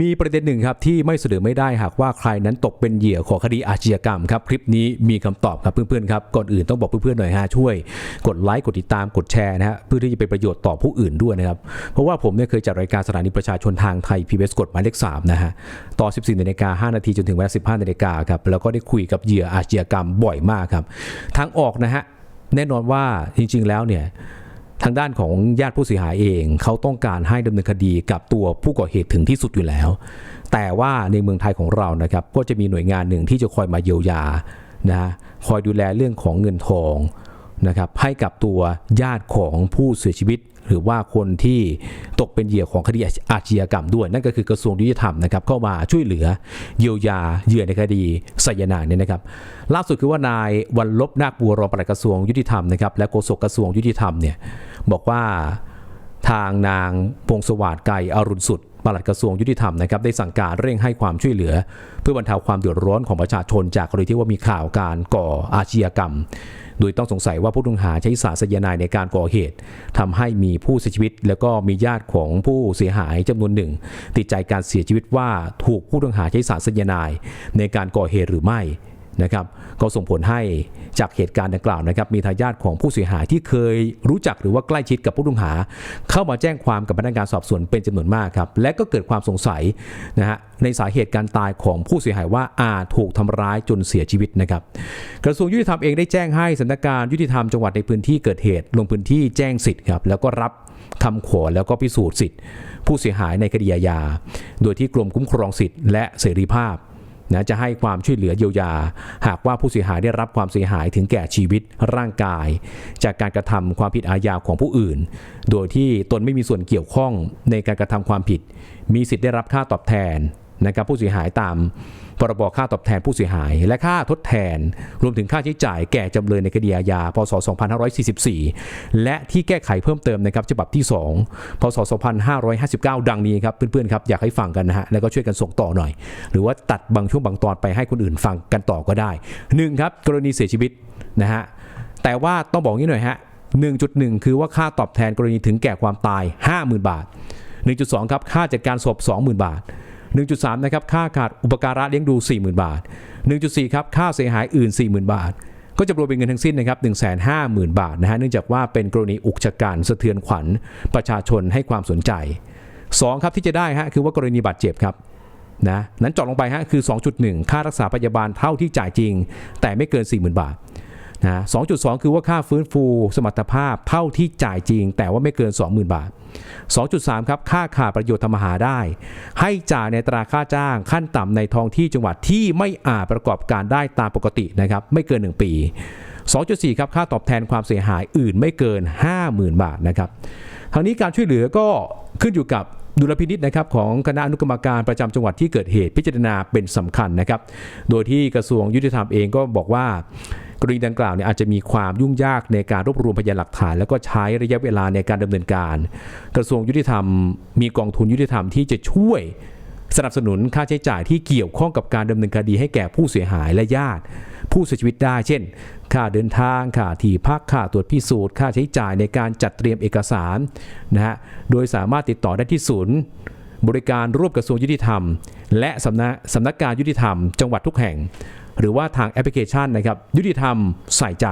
มีประเด็นหนึ่งครับที่ไม่เสนอไม่ได้หากว่าใครนั้นตกเป็นเหยื่อของคดีอาชญากรรมครับคลิปนี้มีคำตอบครับเพื่อนๆครับก่อนอื่นต้องบอกเพื่อนๆหน่อยฮะช่วย กดไลค์กดติดตามกดแชร์นะฮะเพื่อที่จะเป็นประโยชน์ต่อผู้อื่นด้วยนะครับเพราะว่าผมเนี่ยเคยจัดรายการสถานีประชาชนทางไทย PBS กฎหมายเลข3นะฮะต่อ14นาฬิกา5นาทีจนถึงเวลา15นาฬิกาครับแล้วก็ได้คุยกับเหยื่ออาชญากรรมบ่อยมากครับทางออกนะฮะแน่นอนว่าจริง ๆ แล้วเนี่ย ทางด้านของญาติผู้เสียหายเอง เขาต้องการให้ดำเนินคดีกับตัวผู้ก่อเหตุถึงที่สุดอยู่แล้ว แต่ว่าในเมืองไทยของเรานะครับก็จะมีหน่วยงานหนึ่งที่จะคอยมาเยียวยานะคอยดูแลเรื่องของเงินทอง นะครับให้กับตัวญาติของผู้เสียชีวิต หรือว่าคนที่ตกเป็นเหยื่อของคดีอาชญากรรมด้วย นั่นก็คือกระทรวงยุติธรรมนะครับเข้ามาช่วยเหลือเยียวยาเหยื่อในคดีไซยานาเนี่ยนะครับ ล่าสุดคือว่านายวันลบนาคบัวรองปลัดกระทรวงยุติธรรมนะครับและโฆษกกระทรวงยุติธรรมเนี่ยบอกว่าทางนางพงสวัสดิ์ไก่อรุณสุดปลัดกระทรวงยุติธรรมนะครับได้สั่งการเร่งให้ความช่วยเหลือ เพื่อบรรเทาความเดือดร้อนของประชาชนจากกรณีที่ว่ามีข่าวการก่ออาชญากรรม โดยต้องสงสัยว่าผู้ต้องหาใช้สารไซยาไนายในการก่อเหตุทำให้มีผู้เสียชีวิต แล้วก็มีญาติของผู้เสียหายจำนวนหนึ่ง ติดใจการเสียชีวิตว่าถูกผู้ต้องหาใช้สารไซยาไนายในการก่อเหตุหรือไม่ นะครับก็ส่งผลให้จากเหตุการณ์ดังกล่าวนะครับมีทายาทของผู้เสียหายที่เคยรู้จักหรือว่าใกล้ชิดกับผู้ต้องหา เข้ามาแจ้งความกับพนักงานสอบสวนเป็นจำนวนมากครับและก็เกิดความสงสัยนะฮะในสาเหตุการตายของผู้เสียหายว่าอาจถูกทำร้ายจนเสียชีวิตนะครับกระทรวงยุติธรรมเองได้แจ้งให้สำนักงานยุติธรรมจังหวัดในพื้นที่เกิดเหตุ ลงพื้นที่แจ้งสิทธิ์ครับแล้วก็รับคำขอแล้วก็พิสูจน์สิทธิ์ ผู้เสียหายในคดีอาญาโดยที่กรมคุ้มครองสิทธิ์และเสรีภาพ นะจะให้ความช่วยเหลือเยียวยา หากว่าผู้เสียหายได้รับความเสียหายถึงแก่ชีวิตร่างกาย จากการกระทำความผิดอาญาของผู้อื่น โดยที่ตนไม่มีส่วนเกี่ยวข้องในการกระทำความผิด มีสิทธิ์ได้รับค่าตอบแทน นะครับผู้เสียหายตามพรบค่าตอบแทนผู้เสียหาย และค่าทดแทน รวมถึงค่าใช้จ่ายแก่จำเลยในคดีอาญาพศ 2544 และที่แก้ไขเพิ่มเติมนะครับฉบับที่ 2 พศ 2559 ดังนี้ครับเพื่อนๆครับอยากให้ฟังกันนะฮะแล้วก็ช่วยกันส่งต่อหน่อย หรือว่าตัดบางช่วงบางตอนไปให้คนอื่นฟังกันต่อก็ได้หนึ่งครับกรณีเสียชีวิตนะฮะแต่ว่าต้องบอกงี้หน่อยฮะ1.1 คือว่าค่าตอบแทนกรณีถึงแก่ความตาย 50,000 บาท 1.2 ครับค่าจัดการศพ 20,000 บาท 1.3 นะครับ ค่าขาดอุปการะเลี้ยงดู 40,000 บาท 1.4 ครับ ค่าเสียหายอื่น 40,000 บาท ก็จะรวมเป็นเงินทั้งสิ้นนะครับ 150,000 บาทนะฮะ เนื่องจากว่าเป็นกรณีอุกชะกันสะเทือนขวัญประชาชนให้ความสนใจ 2 ครับที่จะได้ฮะ คือว่ากรณีบาดเจ็บครับนะนั้นจาะลงไปฮะคือ 2.1 ค่ารักษาพยาบาลเท่าที่จ่ายจริง แต่ไม่เกิน 40,000 บาท นะ2.2 คือว่าค่าฟื้นฟูสมรรถภาพเท่าที่จ่ายจริง แต่ว่าไม่เกิน 20,000 บาท 2.3 ครับ ค่าขาดประโยชน์ทำมหาได้ ให้จ่ายในตราค่าจ้างขั้นต่ำในท้องที่จังหวัดที่ไม่อาจประกอบการได้ตามปกตินะครับ ไม่เกิน 1 ปี 2.4 ครับ ค่าตอบแทนความเสียหายอื่นไม่เกิน 50,000 บาทนะครับทางนี้การช่วยเหลือก็ขึ้นอยู่กับดุลพินิษนะครับของคณะอนุกรรมการประจำจังหวัดที่เกิดเหตุพิจารณาเป็นสำคัญนะครับ โดยที่กระทรวงยุติธรรมเองก็บอกว่า กรณีดังกล่าวเนี่ยอาจจะมีความยุ่งยากในการรวบรวมพยานหลักฐาน แล้วก็ใช้ระยะเวลาในการดำเนินการ กระทรวงยุติธรรม มีกองทุนยุติธรรมที่จะช่วยสนับสนุนค่าใช้จ่ายที่เกี่ยวข้องกับการดำเนินคดีให้แก่ผู้เสียหายและญาติ ผู้เสียชีวิตได้ เช่น ค่าเดินทาง ค่าที่พัก ค่าตรวจพิสูจน์ ค่าใช้จ่ายในการจัดเตรียมเอกสารนะฮะ โดยสามารถติดต่อได้ที่ศูนย์ บริการร่วมกระทรวงยุติธรรม และสำนักสำนักการยุติธรรม จังหวัดทุกแห่ง หรือว่าทางแอปพลิเคชันนะครับยุติธรรมใส่ใจ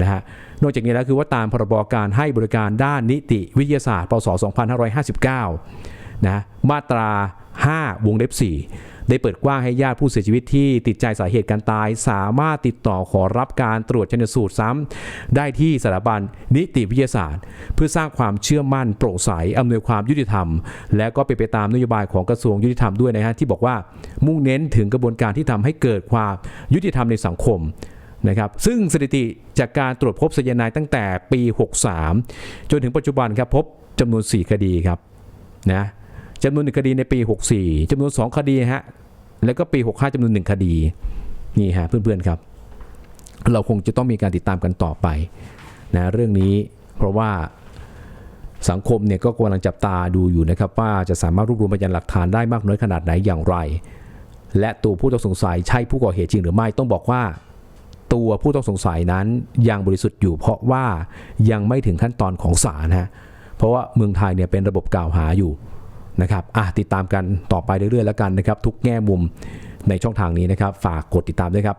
นะฮะนอกจากนี้แล้วคือว่าตามพรบการให้บริการด้านนิติวิทยาศาสตร์พศ2559นะมาตรา 5 วงเล็บ 4 ได้เปิดกว้างให้ญาติผู้เสียชีวิตที่ติดใจสาเหตุการตาย สามารถติดต่อขอรับการตรวจชนสูตรซ้ำได้ที่สถาบันนิติวิทยาศาสตร์ เพื่อสร้างความเชื่อมั่นโปร่งใสอำนวยความยุติธรรม และก็เป็นไปตามนโยบายของกระทรวงยุติธรรมด้วยนะฮะที่บอกว่ามุ่งเน้นถึงกระบวนการที่ทำให้เกิดความยุติธรรมในสังคมนะครับซึ่งสถิติจากการตรวจพบไซยนด์ตั้งแต่ปี 63 จนถึงปัจจุบันครับพบจำนวน 4 คดีครับนะ จำนวนหนึ่งคดีในปี 64จำนวน 2 คดีฮะแล้วก็ปี 65จำนวนหนึ่งคดีนี่ฮะเพื่อนๆครับ เราคงจะต้องมีการติดตามกันต่อไปนะเรื่องนี้เพราะว่าสังคมเนี่ยก็กำลังจับตาดูอยู่นะครับ ว่าจะสามารถรวบรวมพยานหลักฐานได้มากน้อยขนาดไหนอย่างไร และตัวผู้ต้องสงสัยใช่ผู้ก่อเหตุจริงหรือไม่ต้องบอกว่า ตัวผู้ต้องสงสัยนั้นยังบริสุทธิ์อยู่ เพราะว่ายังไม่ถึงขั้นตอนของศาลฮะเพราะว่าเมืองไทยเนี่ยเป็นระบบกล่าวหาอยู่ นะครับอะติดตามกันต่อไปเรื่อยๆแล้วกันนะครับ ทุกแง่มุมในช่องทางนี้นะครับ ฝากกดติดตามด้วยครับ